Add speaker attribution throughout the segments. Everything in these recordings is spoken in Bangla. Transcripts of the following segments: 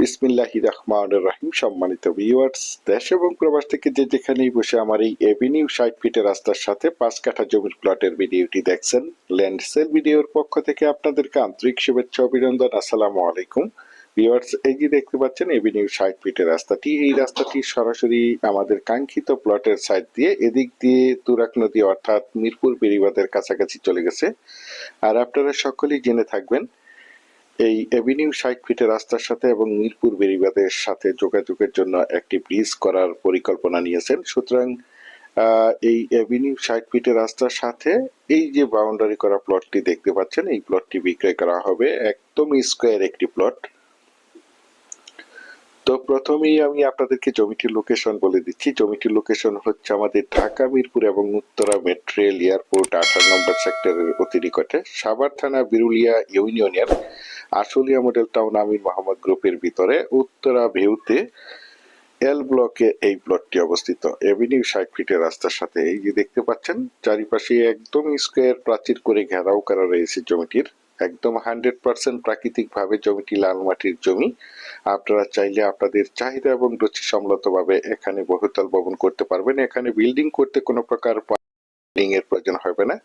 Speaker 1: বিসমিল্লাহি রহমান রহিম। সম্মানিত ভিউয়ার্স দেশ এবং প্রবাস থেকে যে যেখানেই বসে আমার এই এভিনিউ ষাট ফিটের রাস্তার সাথে পাঁচ কাঠা জমির প্লটের ভিডিওটি দেখছেন ল্যান্ড সেল ভিডিওর পক্ষ থেকে আপনাদেরকে আন্তরিক শুভেচ্ছা, অভিনন্দন, আসসালামু আলাইকুম। ভিউয়ার্স এই যে দেখতে পাচ্ছেন এভিনিউ ষাট ফিটের রাস্তাটি, এই রাস্তাটি সরাসরি আমাদের কাঙ্ক্ষিত প্লটের সাইড দিয়ে, এদিক দিয়ে তুরাক নদী অর্থাৎ মিরপুর বেরিবাদের কাছাকাছি চলে গেছে। আর আপনারা সকলেই জেনে থাকবেন এই এভিনিউ ষাট ফিটের রাস্তার সাথে এবং মিরপুর বেরিবাদের সাথে যোগাযোগের জন্য একটি ব্রিজ করার পরিকল্পনা নিয়েছেন। সুতরাং এই এভিনিউ ষাট ফিটের রাস্তার সাথে এই যে বাউন্ডারি করা প্লটটি দেখতে পাচ্ছেন, এই প্লটটি বিক্রয় করা হবে। একদম স্কোয়ার একটি প্লট তো প্রথমেই আমি আপনাদেরকে জমিটির লোকেশন বলে দিচ্ছি। জমিটির লোকেশন হচ্ছে আমাদের ঢাকা, মিরপুর এবং উত্তরা মেট্রেল এয়ারপোর্ট আঠারো নম্বর সেক্টরের অতি নিকটে সাভার থানা, বিরুলিয়া ইউনিয়নের আশুলিয়া মডেল টাউন আমির মোহাম্মদ গ্রুপের ভিতরে। উত্তরা ভিউতে এল ব্লকে এই প্লটটি অবস্থিত। এভিনিউ ষাট ফিটের রাস্তার সাথে এই যে দেখতে পাচ্ছেন, চারিপাশে একদম স্কোয়ার প্রাচীর করে ঘেরাও করা রয়েছে জমিটির। একদম হান্ড্রেড পার্সেন্ট প্রাকৃতিক ভাবে জমিটি লাল মাটির জমি। আপনারা চাইলে আপনাদের চাহিদা এবং রুচি সম্মতভাবে এখানে বহুতল ভবন করতে পারবেন। এখানে বিল্ডিং করতে কোনো প্রকার এর প্রয়োজন হবে না।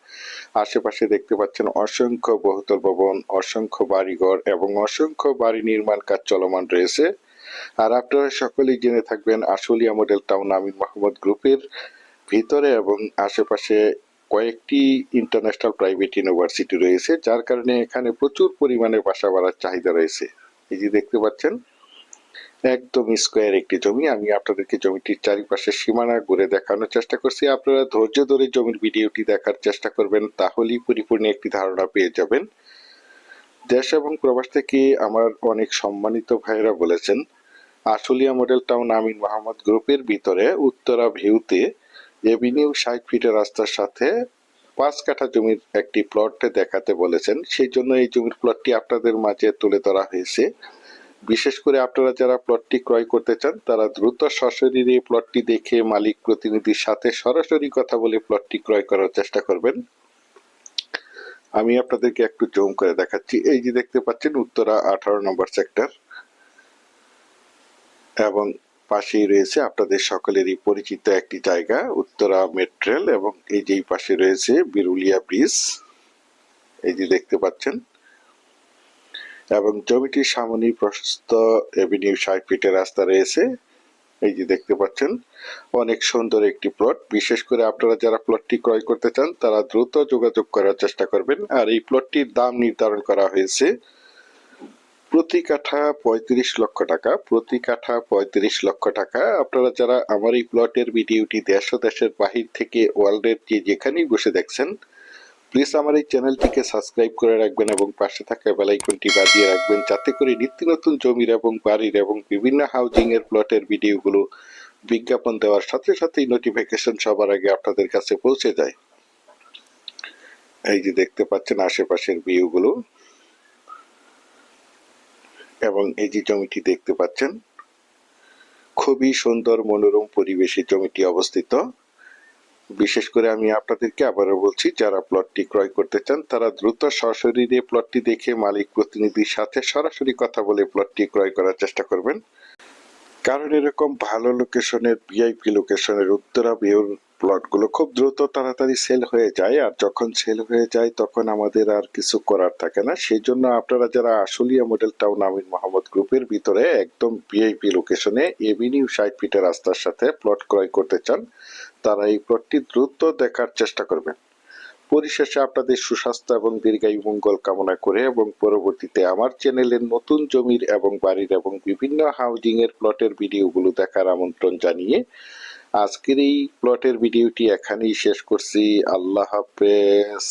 Speaker 1: আশেপাশে দেখতে পাচ্ছেন অসংখ্য বহুতল ভবন, অসংখ্য বাড়িঘর এবং অসংখ্য বাড়ি নির্মাণ কাজ চলমান রয়েছে। আর আপনারা সকলেই জেনে থাকবেন, আশুলিয়া মডেল টাউন আমিন মোহাম্মদ গ্রুপের ভিতরে এবং আশেপাশে কয়েকটি ইন্টারন্যাশনাল প্রাইভেট ইউনিভার্সিটি রয়েছে, যার কারণে এখানে প্রচুর পরিমাণে বাসা বাড়ার চাহিদা রয়েছে। এই যে দেখতে পাচ্ছেন, একদম স্কোয়ার একটি জমি। আমি আপনাদেরকে জমিটির চারিপাশে সীমানা ঘুরে দেখানোর চেষ্টা করছি। আপনারা ধৈর্য ধরে জমির ভিডিওটি দেখার চেষ্টা করবেন, তাহলেই পরিপূর্ণ একটি ধারণা পেয়ে যাবেন। দেশ এবং প্রবাস থেকে আমার অনেক সম্মানিত ভাইয়েরা বলেছেন, আশুলিয়া মডেল টাউন আমিন মোহাম্মদ গ্রুপের ভিতরে উত্তরা ভিউতে এভিনিউ ষাট ফিটের রাস্তার সাথে পাঁচ কাঠা জমির একটি প্লট দেখাতে বলেছেন। সেই জন্য এই জমির প্লটটি আপনাদের মাঝে তুলে ধরা হয়েছে। বিশেষ করে আপনারা যারা প্লটটি ক্রয় করতে চান, তারা দ্রুত সশরীরে প্লটটি দেখে মালিক প্রতিনিধির সাথে সরাসরি কথা বলে প্লটটি ক্রয় করার চেষ্টা করবেন। আমি আপনাদেরকে একটু জুম করে দেখাচ্ছি। এই যে দেখতে পাচ্ছেন, উত্তরা আঠারো নম্বর সেক্টর এবং পাশেই রয়েছে আপনাদের সকলেরই পরিচিত একটি জায়গা, উত্তরা মেট্রেল এবং এই যেই পাশে রয়েছে বিরুলিয়া ব্রিজ, এই যে দেখতে পাচ্ছেন। এবং জমিটির সামনে প্রশস্ত এভিনিউ ষাট ফিটের রাস্তা রয়েছে, এই যে দেখতে পাচ্ছেন। অনেক সুন্দর একটি প্লট, বিশেষ করে আপনারা যারা প্লটটি ক্রয় করতে চান, তারা দ্রুত যোগাযোগ করার চেষ্টা করবেন। আর এই প্লটটির দাম নির্ধারণ করা হয়েছে প্রতি কাঠা পঁয়ত্রিশ লক্ষ টাকা, প্রতি কাঠা পঁয়ত্রিশ লক্ষ টাকা। আপনারা যারা আমার এই প্লটের ভিডিওটি দেশ দেশের বাহির থেকে ওয়ার্ল্ডের যে যেখানেই বসে দেখছেন প্লিজ আমার এই চ্যানেলটিকে সাবস্ক্রাইব করে রাখবেন এবং পাশে থাকা বেলাইকনটি বাজিয়ে রাখবেন, যাতে করে নিত্য নতুন জমির এবং বাড়ির এবং বিভিন্ন হাউজিং এর প্লটের ভিডিওগুলো বিজ্ঞাপন দেওয়ার সাথে সাথেই নোটিফিকেশন সবার আগে আপনাদের কাছে পৌঁছে যায়। এই যে দেখতে পাচ্ছেন আশেপাশের ভিউগুলো এবং এই যে জমিটি দেখতে পাচ্ছেন, খুবই সুন্দর মনোরম পরিবেশে জমিটি অবস্থিত। বিশেষ করে আমি আপনাদেরকে আবারও বলছি, যারা প্লটটি ক্রয় করতে চান, তারা দ্রুত সশরীরে প্লটটি দেখে মালিক প্রতিনিধির সাথে সরাসরি কথা বলে প্লটটি ক্রয় করার চেষ্টা করবেন। কারণ এরকম ভালো লোকেশনের ভিআইপি লোকেশনের উত্তরা ভিউর প্লটগুলো খুব দ্রুত তাড়াতাড়ি সেল হয়ে যায়, আর যখন সেল হয়ে যায় তখন আমাদের আর কিছু করার থাকে না। সেই জন্য আপনারা যারা আশুলিয়া মডেল টাউন আমিন মোহাম্মদ গ্রুপের ভিতরে একদম ভিআইপি লোকেশনে এভিনিউ ষাট ফিটের রাস্তার সাথে প্লট ক্রয় করতে চান, তারা এই প্লটটি দ্রুত দেখার চেষ্টা করবেন। পরিশেষে আপনাদের সুস্বাস্থ্য এবং দীর্ঘায়ু মঙ্গল কামনা করে এবং পরবর্তীতে আমার চ্যানেলের নতুন জমির এবং বাড়ির এবং বিভিন্ন হাউজিং এর প্লটের ভিডিওগুলো দেখার আমন্ত্রণ জানিয়ে আজকের এই প্লটের ভিডিওটি এখানেই শেষ করছি। আল্লাহ হাফেজ।